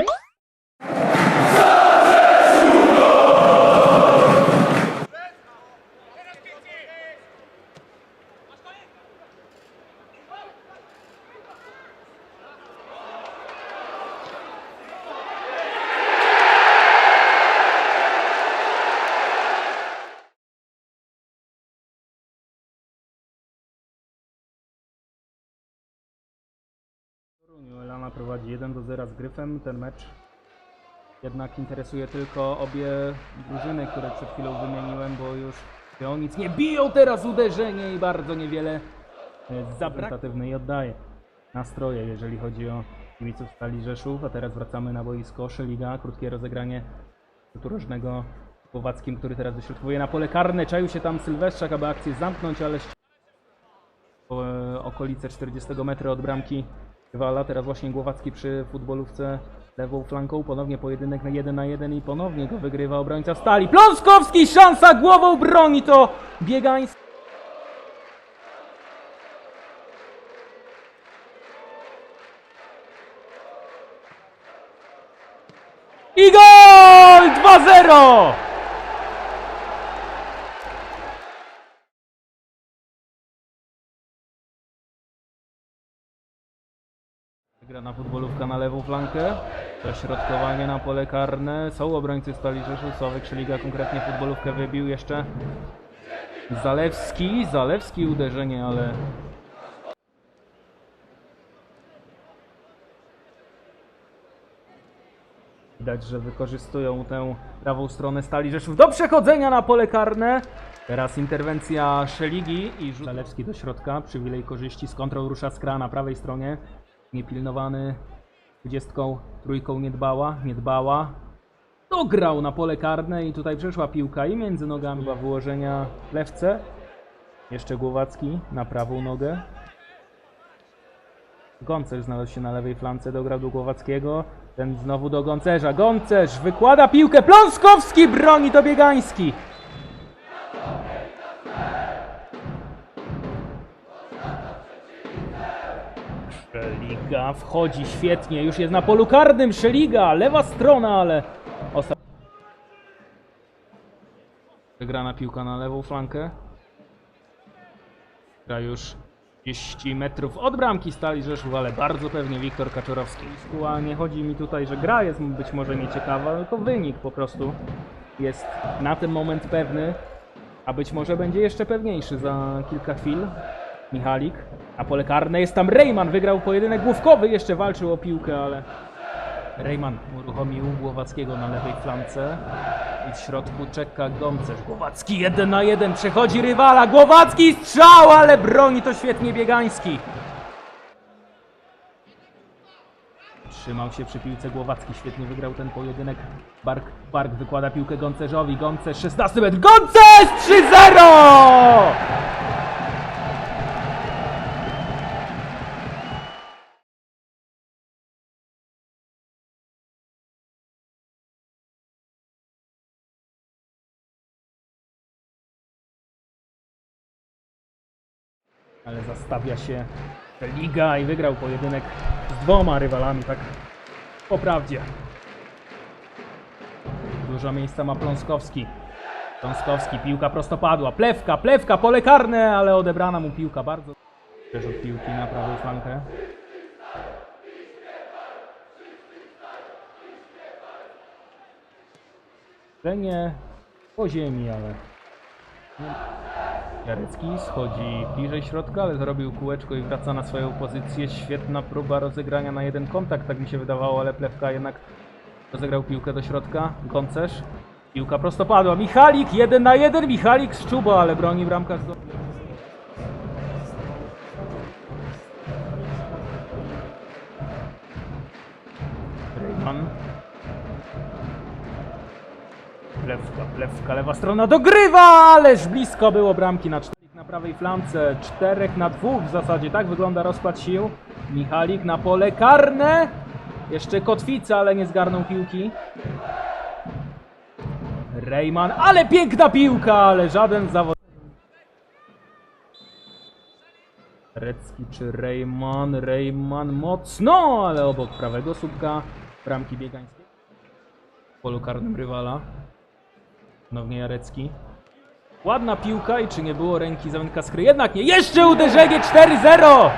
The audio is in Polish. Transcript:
Thank you. Elana prowadzi 1 do 0 z Gryfem. Ten mecz jednak interesuje tylko obie drużyny, które przed chwilą wymieniłem, bo już o nic nie biją teraz uderzenie i bardzo niewiele zabrakło i oddaje nastroje, jeżeli chodzi o kibiców Stali Rzeszów. A teraz wracamy na boisko Szeliga, krótkie rozegranie rzutu rożnego Głowackim, który teraz dośrodkowuje na pole karne. Czaił się tam Sylwestrzak, aby akcję zamknąć, ale e, okolice 40 metra od bramki rywala. Teraz właśnie Głowacki przy futbolówce lewą flanką. Ponownie pojedynek na 1 na 1 i ponownie go wygrywa obrońca Stali. Pląskowski, szansa głową broni to Biegański. I gol! 2-0! Grana futbolówka na lewą flankę. Dośrodkowanie na pole karne. Są obrońcy Stali Rzeszów. Sławek Szeliga konkretnie futbolówkę wybił jeszcze. Zalewski. Zalewski uderzenie, ale Widać, że wykorzystują tę prawą stronę Stali Rzeszów do przechodzenia na pole karne. Teraz interwencja Szeligi i rzut Zalewski do środka. Przywilej korzyści z kontrol rusza Skra na prawej stronie. Niepilnowany dwudziestką trójką nie dbała, nie dbała. Dograł na pole karne i tutaj przeszła piłka i między nogami była wyłożenia lewce. Jeszcze Głowacki na prawą nogę. Goncerz znalazł się na lewej flance, dograł do Głowackiego. Ten znowu do Goncerza. Goncerz wykłada piłkę. Pląskowski broni to Biegański. Szeliga wchodzi świetnie. Już jest na polu karnym. Szeliga, lewa strona, ale... Osta... Wygrana piłka na lewą flankę. Gra już 30 metrów od bramki Stali Rzeszów, ale bardzo pewnie Wiktor Kaczorowski. A nie chodzi mi tutaj, że gra jest być może nieciekawa, tylko wynik po prostu jest na ten moment pewny, a być może będzie jeszcze pewniejszy za kilka chwil. Michalik, a pole karne jest tam. Rejman, wygrał pojedynek główkowy, jeszcze walczył o piłkę, ale Rejman uruchomił Głowackiego na lewej flance i w środku czeka Gomcerz. Głowacki jeden na jeden, przechodzi rywala, Głowacki strzał, ale broni to świetnie Biegański. Trzymał się przy piłce Głowacki, świetnie wygrał ten pojedynek. Bark, Bark wykłada piłkę Goncerzowi, Goncerz 16 metr, Goncerz 3-0! Ale zastawia się Liga i wygrał pojedynek z dwoma rywalami, tak po prawdzie. Dużo miejsca ma Pląskowski. Pląskowski, piłka prostopadła, plewka, plewka, pole karne, ale odebrana mu piłka bardzo. Też od piłki na prawą flankę. Lenie po ziemi, ale Jarecki schodzi bliżej środka, ale zrobił kółeczko i wraca na swoją pozycję. Świetna próba rozegrania na jeden kontakt, tak mi się wydawało, ale Plewka jednak rozegrał piłkę do środka. Goncerz. Piłka prostopadła. Michalik, jeden na jeden. Michalik z czuba, ale broni w ramkach. Do... Rejman. Plewka, plewka, lewa strona dogrywa, ależ blisko było bramki na czterech na prawej flance, czterech na dwóch w zasadzie, tak wygląda rozkład sił. Michalik na pole karne, jeszcze Kotwica, ale nie zgarnął piłki. Rejman, ale piękna piłka, ale żaden zawod... Recki czy Rejman, Rejman mocno, ale obok prawego słupka bramki biegańskiej. W polu karnym rywala. Ponownie Jarecki. Ładna piłka i czy nie było ręki zawodnika skry? Jednak nie. Jeszcze uderzenie 4-0!